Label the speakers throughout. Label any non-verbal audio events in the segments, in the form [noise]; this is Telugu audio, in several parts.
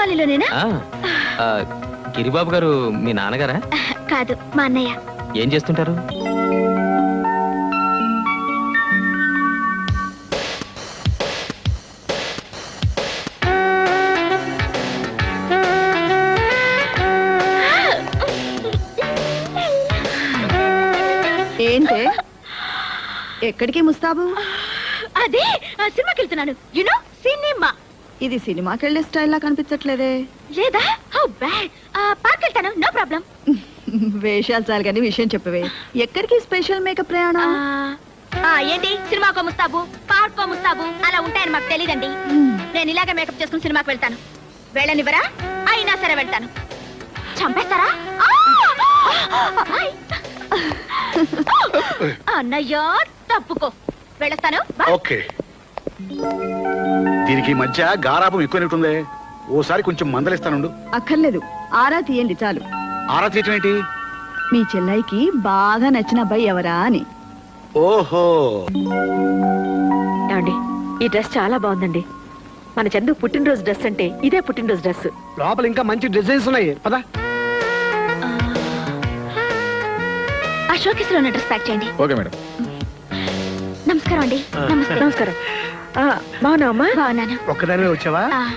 Speaker 1: కాలనీలోనేనా?
Speaker 2: ఆ, ఆ, గిరిబాబు గారు మీ నాన్నగారా?
Speaker 1: కాదు మా అన్నయ్య.
Speaker 2: ఏం చేస్తుంటారు?
Speaker 3: ఏంటే? ఎక్కడికి ముస్తాబు?
Speaker 1: అదే ఆ సినిమాకి వెళ్తున్నాను యునో సినిమా.
Speaker 3: ఇది సినిమాకి వెళ్ళే స్టైల్ లా కనిపించట్లేదే.
Speaker 1: లేదా? How bad. పార్క్ వెళ్తాను నో ప్రాబ్లం. [laughs]
Speaker 3: వేషాలు చాలు కానీ విషయం చెప్పవే. ఎక్కడికి స్పెషల్ మేకప్ ప్రయాణం?
Speaker 1: ఏంటి? సినిమాకో ముస్తాబు పార్కో ముస్తాబు అలా ఉంటాయని మాకు తెలియదండి నేను ఇలాగే మేకప్ చేసుకుని సినిమాకి వెళ్తాను. వెళ్ళనివ్వరా? అయినా సరే వెళ్తాను. చంపేస్తారా! [laughs] అన్నయ్య తప్పుకో. వెళ్ళొస్తాను. బాయ్.
Speaker 4: ఓకే. దీనికి మధ్య గారాపం ఎక్కువైనట్టుందే. ఓసారి కొంచెం మందలిస్తానుండు.
Speaker 3: అక్కర్లేదు. ఆరా తీయండి చాలు.
Speaker 4: ఆరా తీయటం ఏంటి?
Speaker 3: మీ చెల్లాయికి బాగా నచ్చిన అబ్బాయి ఎవరా అని.
Speaker 4: ఓహో.
Speaker 5: ఏమండి ఈ డ్రెస్ చాలా బాగుందండి. మన చందు పుట్టినరోజు డ్రెస్ అంటే ఇదే పుట్టినరోజు డ్రెస్.
Speaker 6: లోపల ఇంకా మంచి డిజైన్స్ ఉన్నాయి. పద.
Speaker 1: ఆ షోకేస్లో ఉన్న డ్రెస్ ప్యాక్ చేయండి.
Speaker 2: Okay madam.
Speaker 1: నమస్కారం అండి. నమస్కారం
Speaker 5: నమస్కారం. బాగున్నావమ్మా
Speaker 1: బాగున్నాను.
Speaker 6: ఒక్కదానివే వచ్చావా?
Speaker 1: ఆ,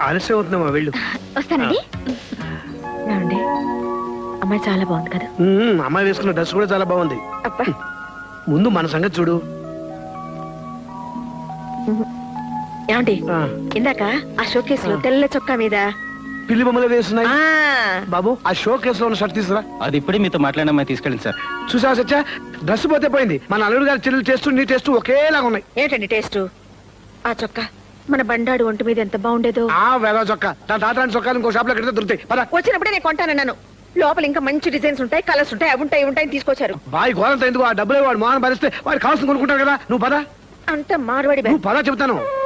Speaker 6: ఆలస్యం అవుతుందమ్మా వెళ్ళు.
Speaker 1: వస్తానండి.
Speaker 5: ఏమండి? అమ్మాయి చాలా బాగుంది కదా?
Speaker 6: ఉమ్, అమ్మాయి వేసుకున్న డ్రెస్ కూడా చాలా బాగుంది.
Speaker 5: అబ్బా.
Speaker 6: ముందు మన సంగతి చూడు.
Speaker 5: ఏమండి?
Speaker 6: ఆ,
Speaker 5: ఇందాక ఆ షోకేస్లో తెల్ల చొక్కా మీద
Speaker 6: పిల్లి బొమ్మలు వేస్తున్నాయి.
Speaker 5: ఆ.
Speaker 6: బాబు ఆ షో కేసులో ఉన్న షర్ట్ తీసుకురా.
Speaker 2: అది ఇప్పుడే మీతో మాట్లాడిన అమ్మాయి తీసుకెళ్ళండి సార్.
Speaker 6: చూసావా సత్య? డ్రెస్ పోతే పోయింది. మన అల్లుడు గారి చెల్లెలు టేస్ట్ నీ టేస్ట్ ఒకేలాగా ఉన్నాయి.
Speaker 5: ఏంటండి టేస్ట్? ఆ చొక్కా. మన బండాడు ఒంటి మీద ఎంత బాగుండేదో.
Speaker 6: ఆ వేద చొక్కా. నా తాతాని చొక్కాలు ఇంకో షాప్లో కడితే దొరుకుతాయి. పద.
Speaker 5: వచ్చినప్పుడే నేను కొంటానన్నాను లోపల ఇంకా మంచి డిజైన్స్ ఉంటాయి కలర్స్ ఉంటాయి అవి ఉంటాయి ఇవి ఉంటాయి అని తీసుకొచ్చారు.
Speaker 6: బాయ్ గోరంత ఎందుకు? ఆ డబ్బులే వాడు మోహన్ భరిస్తే వాడు కావాల్సింది కొనుక్కుంటారు కదా. నువ్వు పద.
Speaker 5: అంత మార్వాడి
Speaker 6: నువ్వు పద చెబుతాను.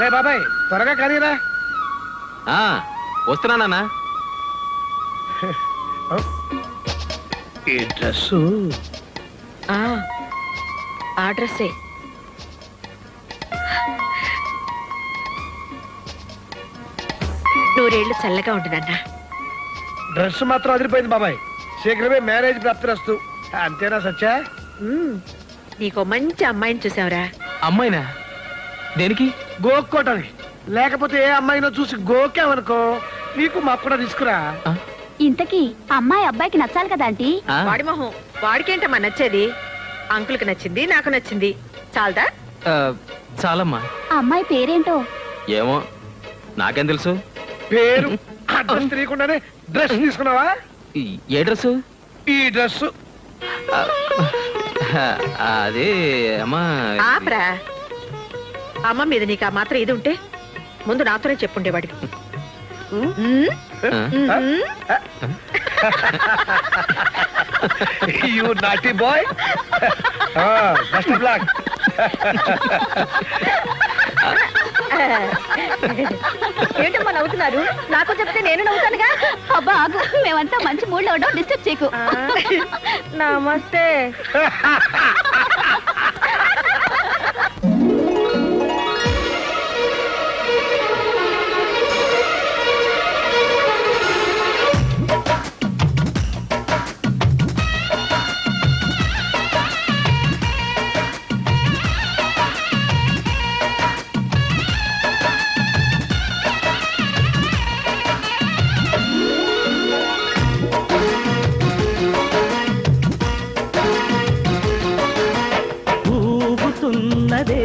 Speaker 6: రే బాబాయ్ త్వరగా కనీరా.
Speaker 2: ఆ, వస్తున్నానన్నా
Speaker 6: ఈ డ్రెస్
Speaker 5: ఆ డ్రెస్సే. నూరేళ్ళు చల్లగా ఉంటున్నా
Speaker 6: డ్రెస్ మాత్రం అదిరిపోయింది బాబాయ్. శీఘ్రమే మ్యారేజ్ ప్రాప్తిరస్తు. అంతేనా సత్య?
Speaker 5: నీకో మంచి అమ్మాయిని చూసావురా.
Speaker 2: అమ్మాయినా? దేనికి?
Speaker 6: గోక్కోటానికి లేకపోతే ఏ అమ్మాయినో చూసి గోకామనుకో నీకు మాకు కూడా తీసుకురా
Speaker 1: ఇంతకీ అమ్మాయి అబ్బాయికి నచ్చాలి కదా ఆంటీ?
Speaker 5: వాడి మొహం వాడికేంటమ్మా నచ్చేది? అంకుల్కి నచ్చింది నాకు నచ్చింది. చాలదా?
Speaker 2: చాలమ్మా.
Speaker 1: ఆ అమ్మాయి పేరేంటో?
Speaker 2: ఏమో నాకేం తెలుసు?
Speaker 6: పేరు అడ్రస్ [laughs] తెలియకుండానే డ్రెస్ తీసుకున్నావా?
Speaker 2: ఈ ఏ డ్రెస్
Speaker 6: ఈ డ్రెస్
Speaker 2: అదే అమ్మా
Speaker 5: ఆపరా. అమ్మ మీద నీకు ఆ మాత్రం ఇది ఉంటే ముందు నాతోనే చెప్పుండేవాడికి.
Speaker 6: You naughty boy best of luck
Speaker 5: ఏంటమ్మా నవ్వుతున్నారు? నాకు చెప్తే నేను నవ్వుతానుగా?
Speaker 1: అబ్బా ఆగు. మేమంతా మంచి మూడ్లో ఉండవు డిస్టర్బ్ చేయకు.
Speaker 5: నమస్తే. [laughs]
Speaker 7: ఉన్నదే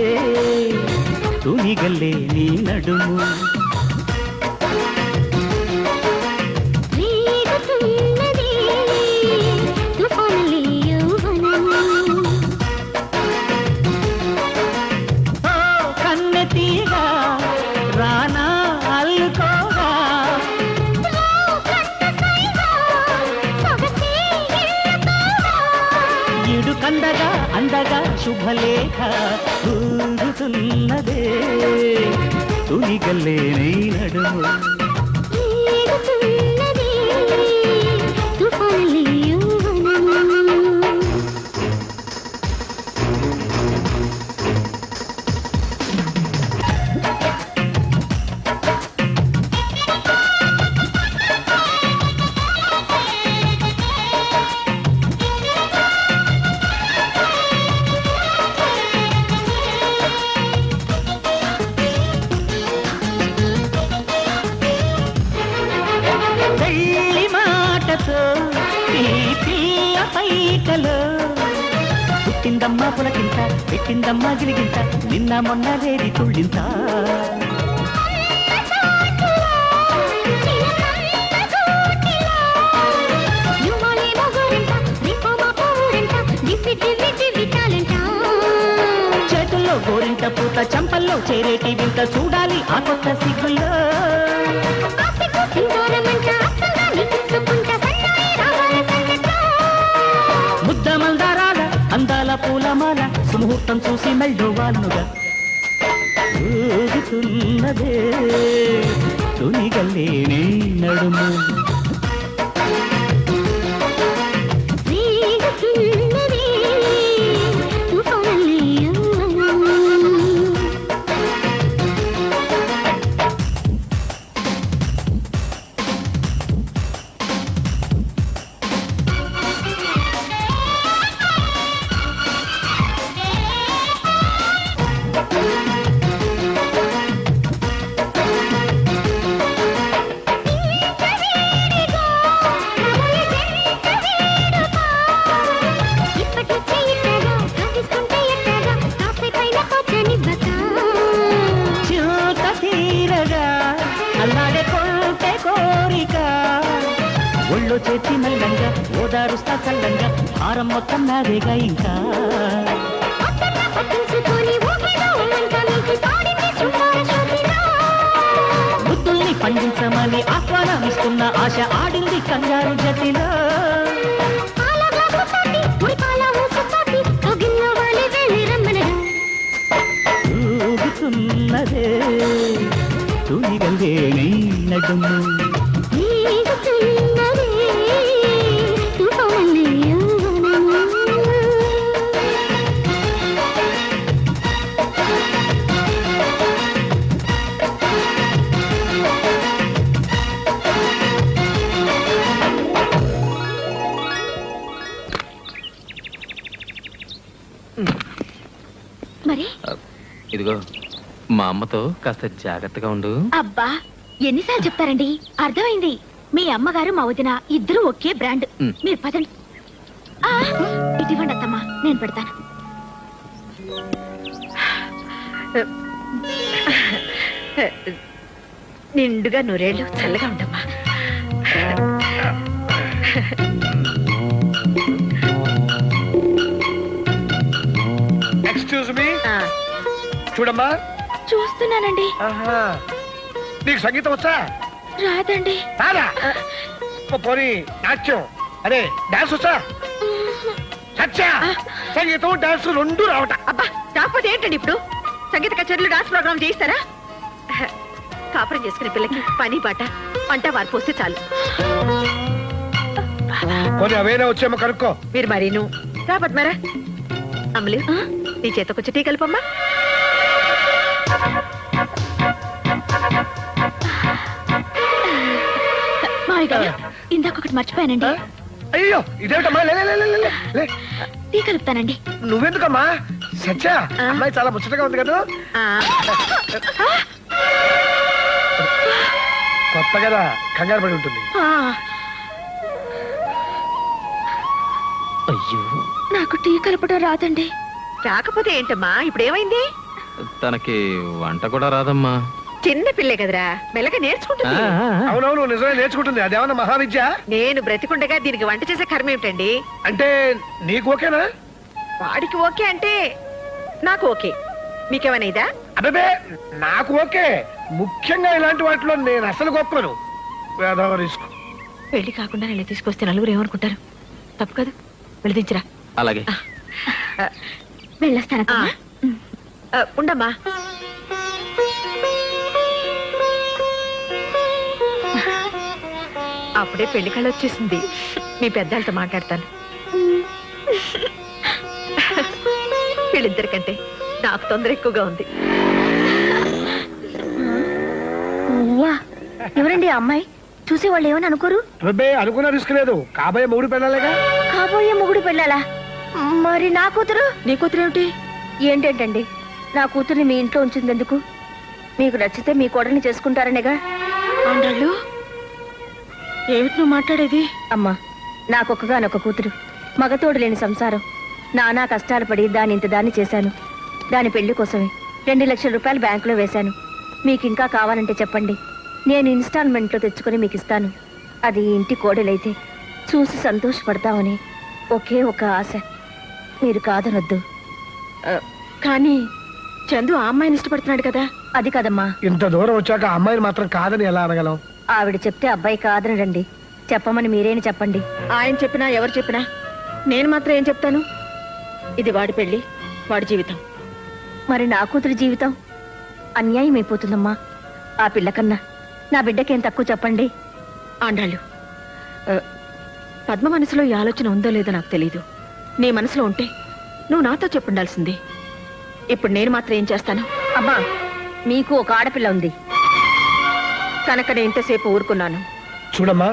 Speaker 7: తునిగల్లే నీ నడుము. తునిగల్లే నీ నడుము. పైకలో. పుట్టిందమ్మా పులకింత పెట్టిందమ్మా గిలిగింత నిన్న మొన్న వేరి తుళ్ళింత. చేతుల్లో గోరింట పూత చంపల్లో చేరేటి వింత చూడాలి ఆ కొత్త సిగ్గుల్లో ముహూర్తం చూసి మెళ్ళో ఊగుతున్నదే తునిగల్లేనే నడుము మొత్తం నాదేగా ఇంకా. బుద్ధుల్ని పండించమని ఆహ్వానమిస్తున్న ఆశ ఆడింది కంగారు జతిలో ఊగుతున్నదే తునిగల్లేని నడుము.
Speaker 1: మరి
Speaker 2: మా అమ్మతో కాస్త జాగ్రత్తగా ఉండు.
Speaker 1: అబ్బా ఎన్నిసార్లు చెప్తారండి? అర్థమైంది. మీ అమ్మగారు మా వదిన ఇద్దరు ఒకే బ్రాండ్.
Speaker 2: మ్.
Speaker 1: మీరు పదండి. ఆ, ఇటు ఇవ్వండి అత్తమ్మా నేను పెడతాను.
Speaker 5: నిండుగా నూరేళ్ళు చల్లగా ఉండమ్మా.
Speaker 6: ఎక్స్క్యూజ్ మీ
Speaker 5: ఆ,
Speaker 6: చూడమ్మా
Speaker 1: చూస్తున్నానండి.
Speaker 6: ఆహా. నీకు సంగీతం వచ్చా?
Speaker 1: రాదండి.
Speaker 6: రాదా? ఓ పోనీ నాట్యం. అదే డాన్స్ వచ్చా? సత్యా సంగీతం డాన్స్ రెండు రావట.
Speaker 5: అబ్బా కాకపోతే ఏంటండి ఇప్పుడు? సంగీత కచేరీలు డాన్స్ ప్రోగ్రామ్ చేయిస్తారా? కాపురం చేసుకునే పిల్లకి పని బాట వంట వార్పు వస్తే చాలు.
Speaker 6: పోనీ అవేనా వచ్చేమో కనుక్కో.
Speaker 5: మీరు మరీను. రాబట్ మరా అమలు
Speaker 1: ఆ?
Speaker 5: నీ చేత కొంచెం టీ కలుపమ్మా
Speaker 1: మావి గారు ఇందాక ఒకటి మర్చిపోయానండి.
Speaker 6: అయ్యో ఇదేమిటమ్మా? లే లే, లే, లే, లే, లే.
Speaker 1: టీ కలుపుతానండి.
Speaker 6: నువ్వెందుకమ్మా? సత్య? అమ్మాయి చాలా ముచ్చటగా ఉంది కదా?
Speaker 5: ఆ,
Speaker 6: కొత్త కదా కంగారు పడి ఉంటుంది.
Speaker 5: ఆ,
Speaker 2: అయ్యో.
Speaker 1: నాకు టీ కలపడం రాదండి.
Speaker 5: రాకపోతే ఏంటమ్మా? ఇప్పుడు ఏమైంది
Speaker 2: తనకి వంట కూడా రాదమ్మా.
Speaker 5: చిన్న పిల్లే కదరా. మెల్లగా నేర్చుకుంటుంది.
Speaker 6: అవునవును నిజమే నేర్చుకుంటుంది. అదేమన్నా మహావిద్య?
Speaker 5: నేను బ్రతికుండగా దీనికి వంట చేసే కర్మ ఏమిటండి?
Speaker 6: అంటే నీకు ఓకేనా?
Speaker 5: వాడికి ఓకే అంటే నాకు ఓకే. మీకేమైనా ఇదా?
Speaker 6: అబ్బే నాకు ఓకే. ముఖ్యంగా ఇలాంటి వాటిలో నేను అసలు గొప్పను. రిస్క్.
Speaker 5: పెళ్ళి కాకుండా ఇలా తీసుకొస్తే నలుగురు ఏమనుకుంటారు? తప్పు కదా? వెళదించరా
Speaker 2: అలాగే.
Speaker 1: వెళ్ళొస్తాను.
Speaker 5: ఉండమ్మా. అప్పుడే పెళ్ళి కళ వచ్చేసింది. మీ పెద్దలతో మాట్లాడతాను. వీళ్ళిద్దరికంటే నాకు తొందర ఎక్కువగా ఉంది.
Speaker 1: ఎవరండి అమ్మాయి? చూసే వాళ్ళు ఏమని అనుకోరు?
Speaker 6: అబ్బే అనుకున్న రిస్క్ లేదు. కాబోయే మూడు పెళ్ళాలేగా?
Speaker 1: కాబోయే మొగుడు పెళ్ళాలా? మరి నా కూతురు? నీ కూతురు ఏమిటి ఏంటంటండి? నా కూతుర్ని మీ ఇంట్లో ఉంచింది ఎందుకు మీకు నచ్చితే మీ కోడల్ని చేసుకుంటారనేగా?
Speaker 5: ఆండాళ్ళు ఏమిటి నువ్వు మాట్లాడేది?
Speaker 1: అమ్మా నాకొక్కగానొక్క కూతురు.
Speaker 8: మగతోడు లేని సంసారం. నానా కష్టాలు పడి దాని ఇంత దాన్ని చేశాను. దాని పెళ్ళి కోసమే రెండు లక్షల రూపాయలు బ్యాంకులో వేశాను. మీకు ఇంకా కావాలంటే చెప్పండి. నేను ఇన్స్టాల్మెంట్లో తెచ్చుకొని మీకు ఇస్తాను అది ఇంటి కోడలైతే చూసి సంతోషపడతామని ఒకే ఒక ఆశ. మీరు కాదనొద్దు.
Speaker 5: కానీ చందు ఆ అమ్మాయిని ఇష్టపడుతున్నాడు కదా?
Speaker 8: అది కదమ్మా.
Speaker 6: ఇంత దూరం వచ్చాక అమ్మాయిని మాత్రం కాదని ఎలా అనగలం?
Speaker 8: ఆవిడ చెప్తే అబ్బాయి కాదనడండి. చెప్పమని మీరేని చెప్పండి.
Speaker 5: ఆయన చెప్పినా ఎవరు చెప్పినా నేను మాత్రం ఏం చెప్తాను? ఇది వాడి పెళ్ళి వాడి జీవితం.
Speaker 8: మరి నా కూతురి జీవితం? అన్యాయం అయిపోతుందమ్మా. ఆ పిల్ల కన్నా నా బిడ్డకేం తక్కువ చెప్పండి.
Speaker 5: ఆండాళ్ళు పద్మ మనసులో ఈ ఆలోచన ఉందో లేదో నాకు తెలీదు. నీ మనసులో ఉంటే నువ్వు నాతో చెప్పుండాల్సింది. ఇప్పుడు నేను మాత్రం ఏం చేస్తాను?
Speaker 8: అమ్మా మీకు ఒక ఆడపిల్ల ఉంది.
Speaker 5: కనుక నేను ఇంతసేపు ఊరుకున్నాను.
Speaker 6: చూడమ్మా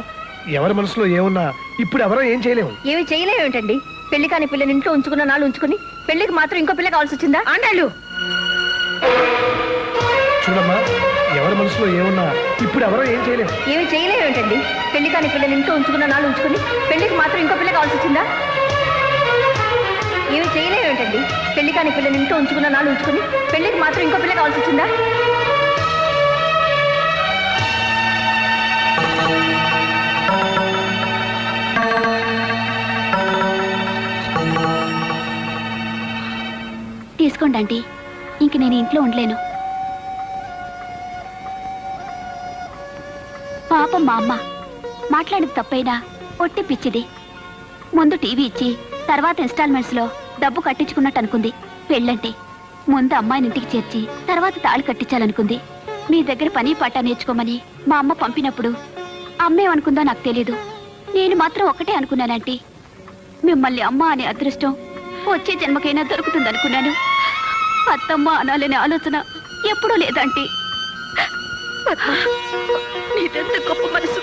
Speaker 6: ఎవరి మనసులో ఏమున్నా ఇప్పుడు ఎవరో ఏం చేయలేము.
Speaker 8: ఏమి చేయలేమేంటండి పెళ్ళి కాని పిల్లని ఇంట్లో ఉంచుకున్న నాళ్ళు ఉంచుకుని పెళ్ళికి మాత్రం ఇంకో పిల్ల కావాల్సి వచ్చిందా
Speaker 5: ఆండాళ్ళు!
Speaker 6: చూడమ్మా ఎవరి మనసులో ఏమున్నా ఇప్పుడు ఎవరో ఏం చేయలేము.
Speaker 8: ఏమి చేయలేమేంటండి పెళ్ళి కాని పిల్లని ఇంట్లో ఉంచుకున్న నాళ్ళు ఉంచుకుని పెళ్ళికి మాత్రం ఇంకో పిల్ల కావాల్సి వచ్చిందా ఏమి చేయలేమేంటండి పెళ్ళి కాని పిల్లని ఇంట్లో ఉంచుకున్న నాళ్ళు ఉంచుకుని పెళ్ళికి మాత్రం ఇంకో పిల్ల కావాల్సి వచ్చిందా తీసుకోండి ఆంటీ. ఇంక నేను ఇంట్లో ఉండలేను. పాపం మా అమ్మ. మాట్లాడేది తప్పైనా ఒట్టి పిచ్చిది. ముందు టీవీ ఇచ్చి తర్వాత ఇన్స్టాల్మెంట్స్లో డబ్బు కట్టించుకున్నట్టు అనుకుంది. పెళ్ళంటే ముందు అమ్మాయిని ఇంటికి చేర్చి తర్వాత తాళి కట్టించాలనుకుంది. మీ దగ్గర పని పాట నేర్చుకోమని మా అమ్మ పంపినప్పుడు అమ్మేమనుకుందో నాకు తెలీదు. నేను మాత్రం ఒకటే అనుకున్నానంటీ మిమ్మల్ని అమ్మ అనే అదృష్టం వచ్చే జన్మకైనా దొరుకుతుందనుకున్నాను. అత్తమ్మ అనాలనే ఆలోచన ఎప్పుడూ లేదంటీ.
Speaker 5: నీదెంత గొప్ప మనసు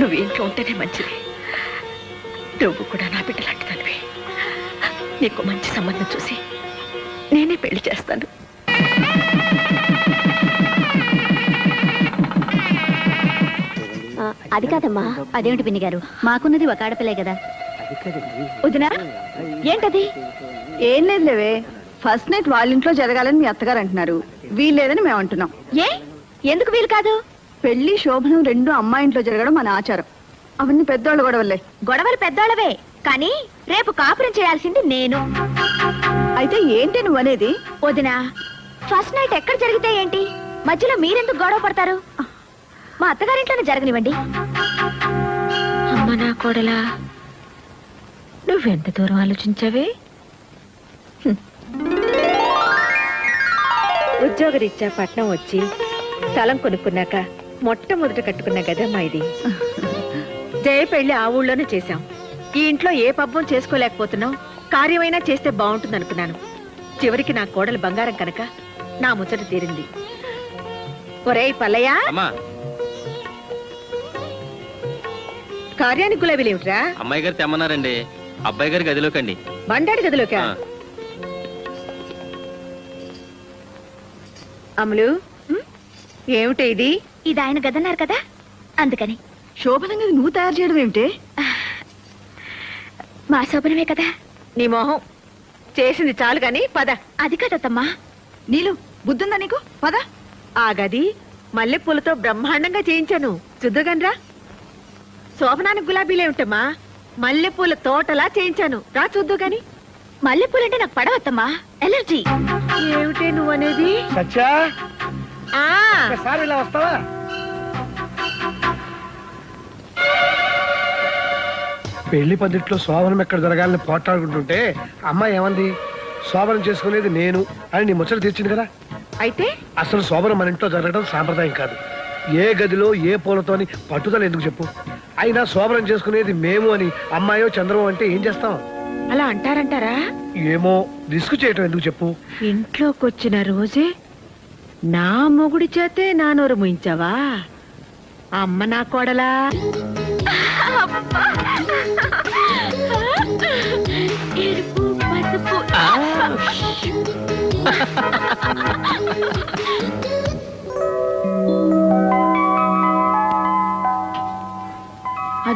Speaker 5: నువ్వు ఇంట్లో ఉంటేనే మంచిది. నువ్వు కూడా నా బిడ్డ లాంటిదానివి. నీకు మంచి సంబంధం చూసి నేనే పెళ్ళి చేస్తాను.
Speaker 8: అది కాదమ్మా. అదేమిటి పిన్ని గారు? మాకున్నది ఒక ఆడపిల్లే కదా.
Speaker 5: వదినా ఏంటది?
Speaker 3: ఏం లేదు లేవే ఫస్ట్ నైట్ వాళ్ళ ఇంట్లో జరగాలని మీ అత్తగారు అంటున్నారు. వీల్లేదని మేము అంటున్నాం.
Speaker 8: ఏ? ఎందుకు వీలు కాదు?
Speaker 3: పెళ్ళి శోభనం రెండు అమ్మాయి ఇంట్లో జరగడం మన ఆచారం. అవన్నీ పెద్దోళ్ళు గొడవలే.
Speaker 8: గొడవలు పెద్దోళ్ళవే. కానీ రేపు కాపురం చేయాల్సింది నేను.
Speaker 3: అయితే ఏంటి నువ్వు అనేది?
Speaker 8: వదినా ఫస్ట్ నైట్ ఎక్కడ జరిగితే ఏంటి? మధ్యలో మీరెందుకు గొడవ పడతారు? మా అత్తగారింట్లోనే జరగనివ్వండి.
Speaker 5: అమ్మ నా కోడలా నువ్వెంత దూరం ఆలోచించావే. ఉద్యోగరీత్యా పట్నం వచ్చి స్థలం కొనుక్కున్నాక మొట్టమొదట కట్టుకున్న గదమ్మా ఇది. జయ పెళ్ళి ఆ ఊళ్ళోనే చేశాం. ఈ ఇంట్లో ఏ పబ్బం చేసుకోలేకపోతున్నాం కార్యమైనా చేస్తే బాగుంటుంది అనుకున్నాను చివరికి నా కోడలు బంగారం కనుక నా ముచ్చట తీరింది. ఒరేయ్ పల్లయ్య!
Speaker 9: అమ్మా!
Speaker 5: కార్యానికి గులాబీలేమిట్రా
Speaker 9: అమ్మాయి గారు తెమ్మన్నారండి. అబ్బాయి గారి గదిలోకండి
Speaker 5: బండాడి గదిలోకి?
Speaker 9: ఆ,
Speaker 5: అమలు ఏమిటి ఇది?
Speaker 8: ఇది ఆయన గదన్నారు కదా అందుకని.
Speaker 3: శోభనంగా నువ్వు తయారు చేయడం ఏమిటి?
Speaker 8: మా శోభనమే కదా.
Speaker 5: నీ మొహం. చేసింది చాలు గాని పద.
Speaker 8: అది కదమ్మా
Speaker 3: నీలు బుద్ధుందా నీకు? పద.
Speaker 5: ఆ గది మల్లెపూలతో బ్రహ్మాండంగా చేయించాను. చూద్దుగన్రా శోభనానికి గులాబీలేమిటమ్మా మల్లెపూల తోటలా చేయించాను. రా చూద్దు గాని.
Speaker 8: మల్లెపూలంటే నాకు పడవద్దమ్మా. ఎలర్జీ.
Speaker 5: ఏమిటే నువ్వనేది?
Speaker 6: సత్యా?
Speaker 5: ఆ.
Speaker 6: ఒకసారి ఇలా వస్తావా? పెళ్ళి పందిట్లో శోభనం ఎక్కడ జరగాలని పోట్లాడుకుంటుంటే అమ్మాయి ఏమంది? శోభనం చేసుకునేది నేను అని నీ ముచ్చట తీర్చింది కదా.
Speaker 5: అయితే?
Speaker 6: అసలు శోభనం మన ఇంట్లో జరగడం సాంప్రదాయం కాదు. ఏ గదిలో ఏ పూలతోని పట్టుదల ఎందుకు చెప్పు? అయినా శోభనం చేసుకునేది మేము అని అమ్మాయో చంద్రమో అంటే ఏం చేస్తాం?
Speaker 5: అలా అంటారంటారా?
Speaker 6: ఏమో రిస్క్ చేయటం ఎందుకు చెప్పు?
Speaker 5: ఇంట్లోకి వచ్చిన రోజే నా మొగుడి చేతే నా నోరు ముయించావా? అమ్మ నా కోడలా?
Speaker 8: ఎరుపు పసుపు. [laughs]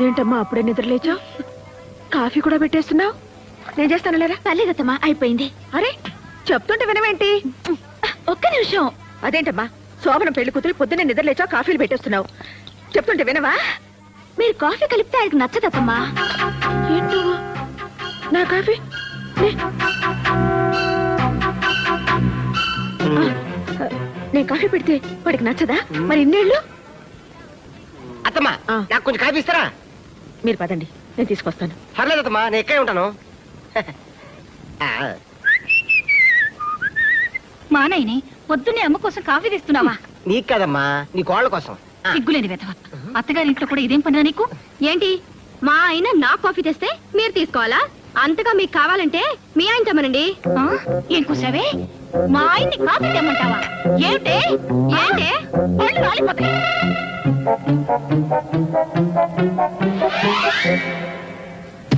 Speaker 5: అదేంటమ్మా అప్పుడే నిద్ర లేచావు కాఫీ కూడా పెట్టేస్తున్నావు? నేను చేస్తాను లేరా?
Speaker 1: పర్లేదమ్మా అయిపోయింది.
Speaker 5: అరే చెప్తుంటే వినవేంటి?
Speaker 1: ఒక్క నిమిషం.
Speaker 5: అదేంటమ్మా శోభనం పెళ్ళి కూతురు పొద్దున్నే నిద్ర లేచావు కాఫీలు పెట్టేస్తున్నావు. చెప్తుంటే వినవా?
Speaker 1: మీరు కాఫీ కలిపితే ఆయనకు నచ్చదమ్మా
Speaker 5: ఏంటో నా కాఫీ? నేను కాఫీ పెడితే వాడికి నచ్చదా? మరి ఇన్నేళ్ళు?
Speaker 10: అత్తమ్మా. నాకు కొంచెం కాఫీ ఇస్తారా?
Speaker 5: మీరు పదండి నేను తీసుకొస్తాను.
Speaker 10: పర్లేదు అత్తమ్మా నేను ఎక్కడే ఉంటాను. ఆ,
Speaker 1: మా నాయనే పొద్దున్నే అమ్మ కోసం కాఫీ తెస్తున్నావా?
Speaker 10: నీకు కదమ్మా నీ కోళ్ళ కోసం. ఆ,
Speaker 1: సిగ్గులేని వెధవ. అత్తగారి ఇంట్లో కూడా ఇదేం పనిరా నీకు? ఏంటి? మా ఆయన నా కాఫీ తెస్తే మీరు తీసుకోవాలా? అంతగా మీకు కావాలంటే మీ ఆయన తెమ్మనండి. ఆ? ఏం కూసావే? మా ఆయన్ని కాఫీ తెమ్మంటావా? ఏంటే? ఏంటే? పళ్ళు రాలిపోతాయి.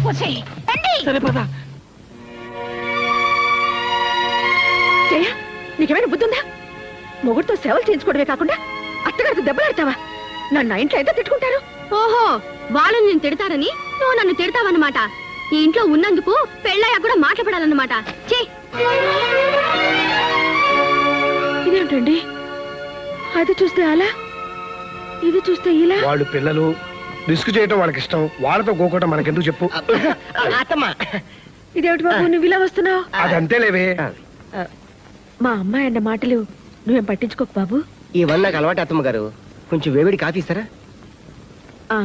Speaker 1: కూసేయ్. రండి.
Speaker 5: జయ నీకేమైనా బుద్ధుందా? మొగుడితో సేవలు చేయించుకోవడమే కాకుండా అత్తగారికి దెబ్బలాడతావా? నన్ను నా ఇంట్లో ఎంత తిట్టుకుంటారు?
Speaker 1: ఓహో వాళ్ళు నేను తిడతారని నువ్వు నన్ను తిడతావన్నమాట. ఈ ఇంట్లో ఉన్నందుకు పెళ్ళయ్యా కూడా మాట్లాడాలన్నమాట.
Speaker 5: ఇదేంటండి అది చూస్తే అలా? ఇది చూస్తే ఇలా?
Speaker 6: వాళ్ళు పిల్లలు రిస్క్ చేయటం వాళ్ళకి ఇష్టం వాళ్ళతో గోకోవటం మనకెందుకు చెప్పు?
Speaker 10: అత్తమ్మా.
Speaker 5: ఇదేమిటి బాబు నువ్వు ఇలా వస్తున్నావు?
Speaker 6: అదంతే లేవే
Speaker 5: మా అమ్మాయి అన్న మాటలు నువ్వేం పట్టించుకోకు బాబు?
Speaker 10: ఇవన్నీ నాకు అలవాటు అత్తమ్మ గారు. కొంచెం వేవిడి కాఫీ ఇస్తారా?
Speaker 5: ఆ.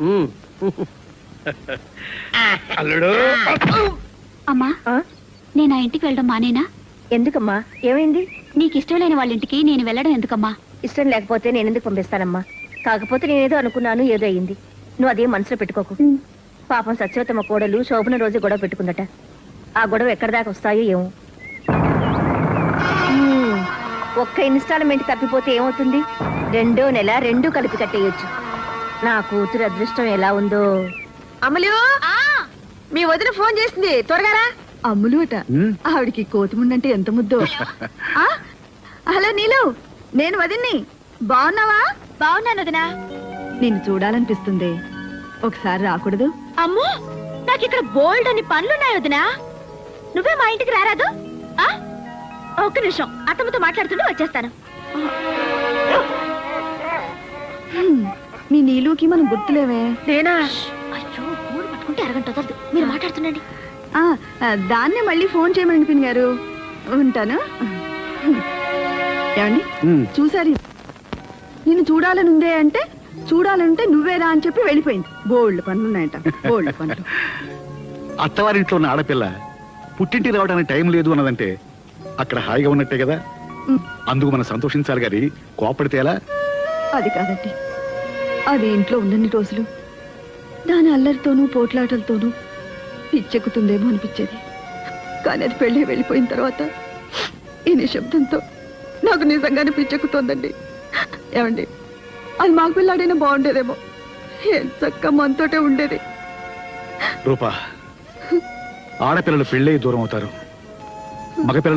Speaker 10: ఉమ్.
Speaker 6: అల్లుడు.
Speaker 1: అమ్మా
Speaker 5: ఆ?
Speaker 1: నేను ఆ ఇంటికి వెళ్ళడం మానేనా?
Speaker 5: ఎందుకమ్మా? ఏమైంది?
Speaker 1: నీకు ఇష్టం లేని వాళ్ళ ఇంటికి నేను వెళ్ళడం ఎందుకమ్మా?
Speaker 5: ఇష్టం లేకపోతే నేను ఎందుకు పంపిస్తానమ్మా? కాకపోతే నేనేదో అనుకున్నాను ఏదో అయింది నువ్వు అదే మనసులో పెట్టుకోకు. పాపం సత్యవతమ్మ కోడలు శోభన రోజు గొడవ పెట్టుకుందట. ఆ గొడవ ఎక్కడి దాకా వస్తాయో ఏమో. ఒక్క ఇన్స్టాల్మెంట్ తప్పిపోతే ఏమవుతుంది? రెండో నెల రెండు కలిపి కట్టేయొచ్చు. నా కూతురు అదృష్టం ఎలా ఉందో. అమలు! మీ వదిన ఫోన్ చేసింది. త్వరగా రా.
Speaker 3: అమ్ములు అట.
Speaker 4: ఉమ్.
Speaker 3: ఆవిడికి కోతిముండంటే ఎంత ముద్దో. [laughs] ఆ? హలో నీలు. నేను వదిన్ని. బాగున్నావా
Speaker 1: బాగున్నాను వదినా.
Speaker 3: నిన్ను చూడాలనిపిస్తుంది. ఒకసారి రాకూడదు.
Speaker 1: అమ్మో! నాకు ఇక్కడ బోల్డ్ అని పనులున్నాయి వదినా. నువ్వే మా ఇంటికి రారాదు? ఆ? ఒక్క నిమిషం. అత్తమ్మతో మాట్లాడుతుంటే వచ్చేస్తాను.
Speaker 3: హ్మ్. మీ నీలుకి మనం గుర్తులేవే.
Speaker 5: నేనా?
Speaker 1: అయ్యో పట్టుకుంటే అరగంట వదలదు. మీరు మాట్లాడుతుండండి.
Speaker 3: ఆ, ఆ, దాన్నే మళ్ళీ ఫోన్ చేయమని పిన్ గారు. ఉంటాను. ఏమండి. చూసారు? నిన్ను చూడాలని ఉందే అంటే చూడాలంటే నువ్వేరా అని చెప్పి వెళ్ళిపోయింది. బోల్డ్ పనులున్నాయంట. బోల్డ్ పనులు. [laughs]
Speaker 4: అత్తవారింట్లో ఉన్న ఆడపిల్ల పుట్టింటికి రావడానికి టైం లేదు అన్నదంటే అక్కడ హాయిగా ఉన్నట్టే కదా. అందుకు మనం సంతోషించాలి గాని కోపడితే ఎలా?
Speaker 3: అది కాదండి. అది ఇంట్లో ఉన్నన్ని రోజులు. దాని అల్లరితోనూ పోట్లాటలతోనూ పిచ్చెక్కుతుందేమో అనిపించేది. కానీ అది పెళ్ళి వెళ్ళిపోయిన తర్వాత ఈ నిశ్శబ్దంతో నాకు నిజంగానే పిచ్చెక్కుతోందండి. ఏమండి అది మాకు పిల్లాడైనా బాగుండేదేమో. ఏం చక్క మనతోటే ఉండేది.
Speaker 4: రూపా ఆడపిల్లలు పెళ్ళై దూరం అవుతారు. మగపిల్లలు